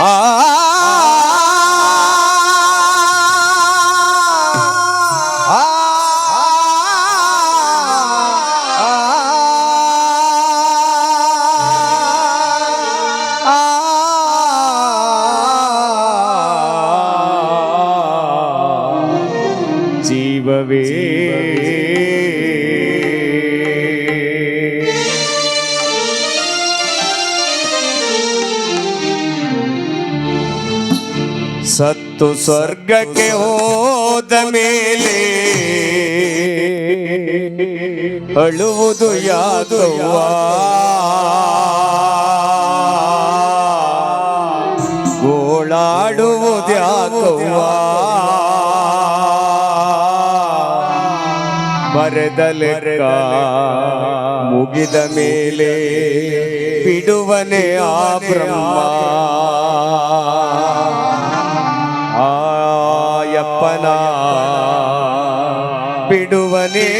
ಆ ಸತ್ತು ಸ್ವರ್ಗಕ್ಕೆ ಹೋದ ಮೇಲೆ ಅಳುವುದು ಯಾದವ್ವ? ಗೋಳಾಡುವುದ್ಯಾಕವ್ವ ಬರೆದ ಲೆಕ್ಕ ಮುಗಿದ ಮೇಲೆ ಬಿಡುವನೆ ಆ ಬ್ರಹ್ಮ. ಬಿಡುವನೇ.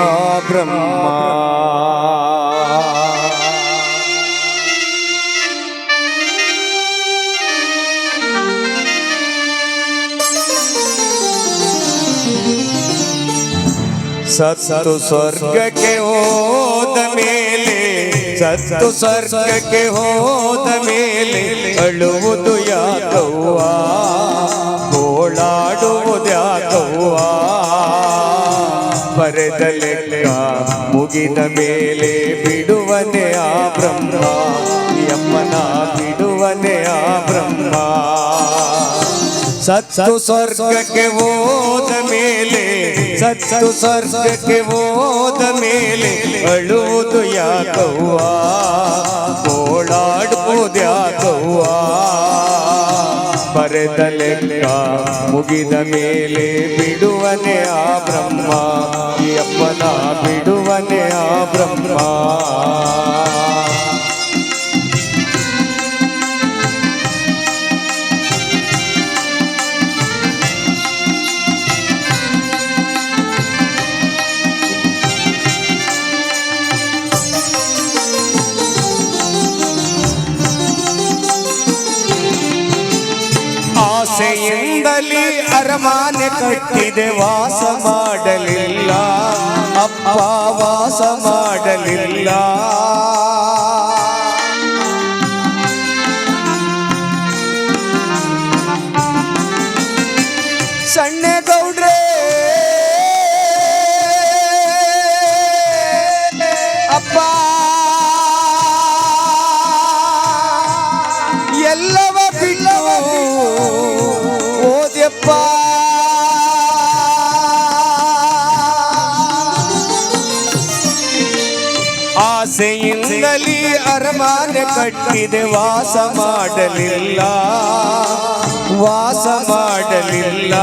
ಆ ಬ್ರಹ್ಮ. ಸತ್ತು ಸ್ವರ್ಗಕ್ಕೆ ಹೋದ ಮೇಲೆ ಸತ್ತು ಸ್ವರ್ಗಕ್ಕೆ ಹೋದ ಮೇಲೆ ಅಳುವುದು ಯಾಕವ್ವ? ಬರೆದ ಲೆಕ್ಕ ಮುಗಿದ ಮೇಲೆ ಬಿಡುವನೆ ಆ ಬ್ರಹ್ಮ. ಯಮ್ಮನ ಬಿಡುವನೆ ಆ ಬ್ರಹ್ಮ. ಸತ್ತು ಸ್ವರ್ಗಕ್ಕೆ ಓದ ಮೇಲೆ, ಸತ್ತು ಸ್ವರ್ಗಕ್ಕೆ ಹೋದ ಮೇಲೆ ಅಳುವುದು ಯಾಕವ್ವ? ಗೋಳಾಡುವುದು ಯಾಕವ್ವ? ಬರೆದ ಲೆಕ್ಕ ಮುಗಿದ ಮೇಲೆ ಬಿಡುವನೆ ಆ ಬ್ರಹ್ಮ. ಅಪ್ಪನ ಬಿಡುವನೆ ಆ ಬ್ರಹ್ಮ ಆಸೆಯಿಂದಲೇ ಅರಮಾನೆ ಕಟ್ಟಿದೆ ವಾಸ ಮಾಡಲಿಲ್ಲ ಅಪ್ಪ ವಾಸ ಮಾಡಲಿಲ್ಲ. ಸಣ್ಣ ಗೌಡ್ರೆ ಅಪ್ಪ ಎಲ್ಲವ ಬಿಟ್ಟು ಓದ್ಯಪ್ಪ ಆಸೆಯಿಂದಲೇ ಅರಮಾನೆ ಕಟ್ಟಿದೆ, ವಾಸ ಮಾಡಲಿಲ್ಲ. ವಾಸ ಮಾಡಲಿಲ್ಲ.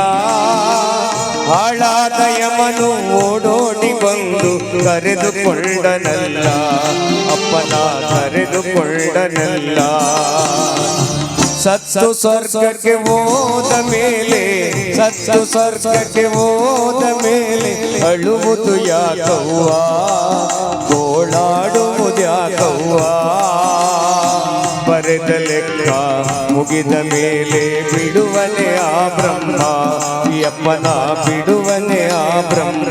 ಹಾಳಾದ ಯಮನು ಓಡೋಡಿ ಬಂದು ಕರೆದುಕೊಂಡನಲ್ಲ. ಅಪ್ಪನ ಕರೆದುಕೊಂಡನಲ್ಲ. ಸತ್ತು ಸ್ವರ್ಗಕ್ಕೆ ಹೋದ ಮೇಲೆ, ಸತ್ತು ಸ್ವರ್ಗಕ್ಕೆ ಹೋದ ಮೇಲೆ ಅಳುವುದು ಯಾಕವ್ವ? ಗೋಳಾಡುವುದು ಯಾಕವ್ವ ಬರೆದ ಲೆಕ್ಕ ಮುಗಿದ ಮೇಲೆ ಬಿಡುವನೆ ಆ ಬ್ರಹ್ಮ ಈ ಅಪ್ಪನ ಬಿಡುವನೆ ಆ ಬ್ರಹ್ಮ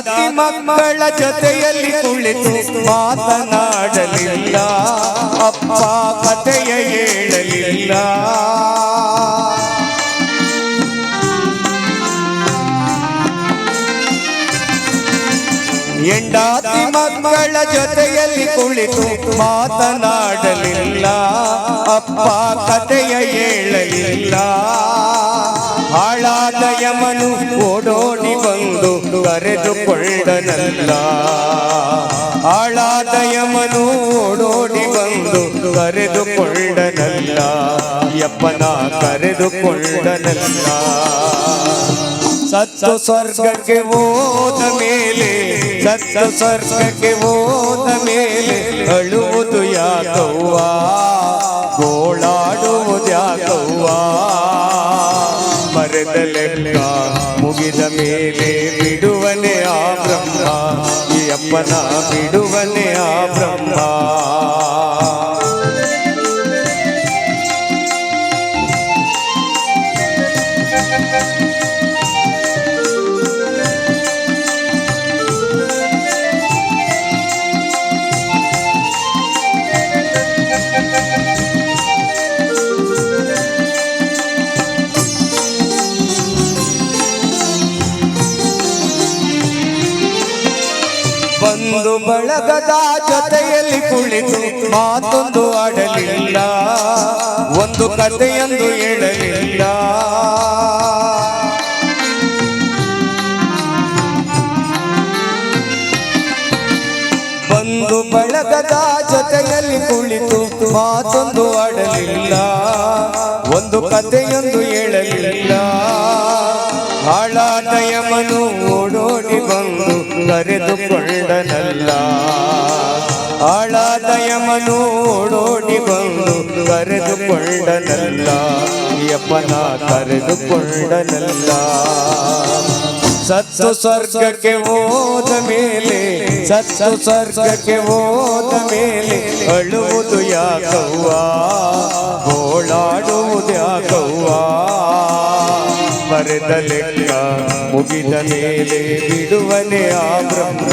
ಹೆಂಡತಿ ಮಕ್ಕಳ ಜೊತೆಯಲ್ಲಿ ಕುಳಿತು ಮಾತನಾಡಲಿಲ್ಲ. ಅಪ್ಪ ಕಥೆಯ ಹೇಳಲಿಲ್ಲ. ಎಂಡಾತಿ ಮಕ್ಕಳ ಜೊತೆಯಲ್ಲಿ ಕುಳಿತು ಮಾತನಾಡಲಿಲ್ಲ. ಅಪ್ಪ ಕಥೆಯ ಹೇಳಲಿಲ್ಲ. ಹಾಳಾದ ಯಮನು ಓಡೋಡಿ ಬಂದು ಕರೆದುಕೊಂಡನಲ್ಲ ಆಳಾದಯಮನು ಯಮನು ಓಡೋಡಿ ಬಂದು ಕರೆದುಕೊಂಡನಲ್ಲ ಯಪ್ಪನ ಕರೆದುಕೊಂಡನಲ್ಲ ಸತ್ತು ಸ್ವರ್ಗಕ್ಕೆ ಹೋದ ಮೇಲೆ, ಸತ್ತು ಸ್ವರ್ಗಕ್ಕೆ ಹೋದ ಮೇಲೆ ಅಳುವುದು ಯಾಕವ್ವ? ಗೋಳಾಡುವುದು ಯಾಕವ್ವ? ಮರೆತ ಲೆಕ್ಕ ಮುಗಿದ ಮೇಲೆ ಬಿಡುವನೆ ಆ ಬ್ರಹ್ಮ ಈ ಅಪ್ಪನ ಬಿಡುವನೆ ಆ ಬ್ರಹ್ಮ ಬಳಗದ ಜೊತೆಯಲ್ಲಿ ಕುಳಿತು ಮಾತೊಂದು ಆಡಲಿಲ್ಲ, ಒಂದು ಕಥೆಯೊಂದು ಹೇಳಲಿಲ್ಲ. ಬಂದು ಬಳಗದ ಜೊತೆಯಲ್ಲಿ ಕುಳಿತು ಮಾತೊಂದು ಆಡಲಿಲ್ಲ, ಒಂದು ಕಥೆಯೊಂದು ಹೇಳಲಿಲ್ಲ. ಹಾಳಾಟಯಮನು ಓಡೋಡಿ ಬಂದು ಕರೆದುಕೊಂಡನಲ್ಲ ಹಾಳಾದ ಯಮನು ಓಡೋಡಿ ಬಂದು ಕರೆದುಕೊಂಡನಲ್ಲ ಯಪ್ಪನ ಕರೆದುಕೊಂಡನಲ್ಲ ಸತ್ತು ಸ್ವರ್ಗಕ್ಕೆ ಹೋದ ಮೇಲೆ, ಸತ್ತು ಸ್ವರ್ಗಕ್ಕೆ ಹೋದ ಮೇಲೆ ಅಳುವುದು ಯಾಕವ್ವ? ಗೋಳಾಡುವುದು ಮರೆತ ಲೆಕ್ಕ ಮುಗಿದ ಮೇಲೆ ಬಿಡುವನೆ ಆ ಬ್ರಹ್ಮ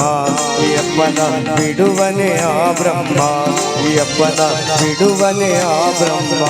ಈ ಅಪ್ಪನ ಬಿಡುವನೆ ಆ ಬ್ರಹ್ಮ ಈ ಅಪ್ಪನ ಬಿಡುವನೆ ಆ ಬ್ರಹ್ಮ